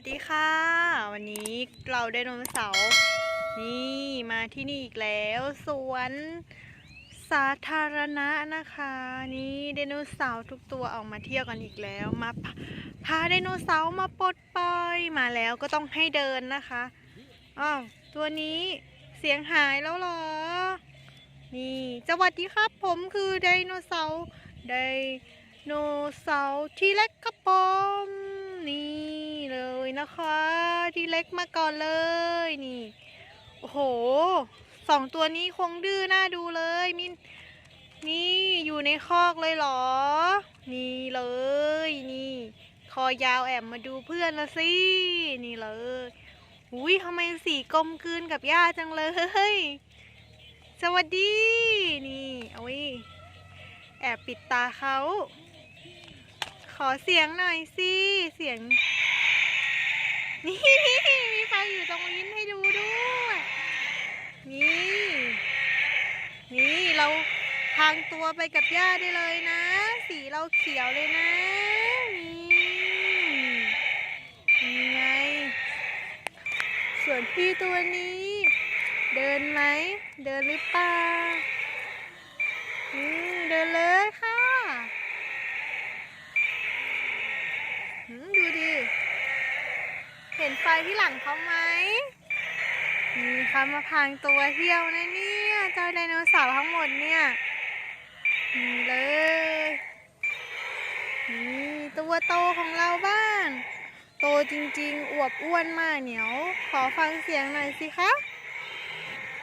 สดีค่ะ วันนี้เราไดโนเสาร์นี่มาที่นี่อีกแล้วสวนสาธารณะนะคะ นี่ไดโนเสาร์ทุกตัวออกมาเที่ยวกันอีกแล้วมาพาไดโนเสาร์มาปลดปล่อยมาแล้วก็ต้องให้เดินนะคะอ้าวตัวนี้เสียงหายแล้วเหรอ นี่สวัสดีครับผมคือไดโนเสาร์ไดโนเสาร์ที่เล็กครับผมนี่ เลยนะคะ ที่เล็กมาก่อนเลยนี่ โอ้โหสองตัวนี้คงดื้อน่าดูเลยมินนี่อยู่ในคอกเลยเหรอ นี่เลย นี่ คอยาวแอบมาดูเพื่อนละสิ นี่เลยอุ้ยทำไมสีกลมกลืนกับย่าจังเลย สวัสดี นี่เอาไว้แอบปิดตาเขา ขอเสียงหน่อยสิ เสียง มีไฟอยู่ตรงลิ้นให้ดูด้วย นี่ นี่เราทางตัวไปกับย่าได้เลยนะ สีเราเขียวเลยนะ นี่นี่ไง ส่วนพี่ตัวนี้ เดินไหม เดินหรือเปล่าอืมเดินเลยค่ะอืมดูดิ เห็นไฟที่หลังเขาไหมนี่ค่ะมาพางตัวเที่ยวนะเนี่ยเจ้าไดโนเสาร์ทั้งหมดเนี่ยนี่เลยนี่ตัวโตของเราบ้างโตจริงๆ อวบอ้วนมากเหนียว ขอฟังเสียงหน่อยสิคะ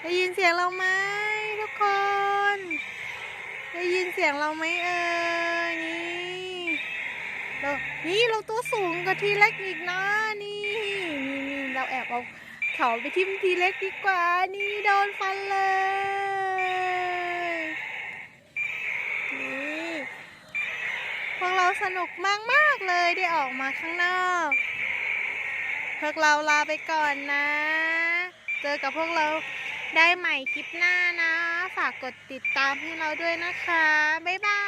ได้ยินเสียงเราไหมทุกคน ได้ยินเสียงเราไหมเอ่ยนี่เรานี่เราตัวสูงกว่าทีเล็กอีกนะนี่ แอบเอาเขาไปทิ่มทีเล็กดีกว่า นี่โดนฟันเลยนี่พวกเราสนุกมากมากเลยได้ออกมาข้างนอก พวกเราลาไปก่อนนะ เจอกับพวกเราได้ใหม่คลิปหน้านะ ฝากกดติดตามให้เราด้วยนะคะ บ๊ายบาย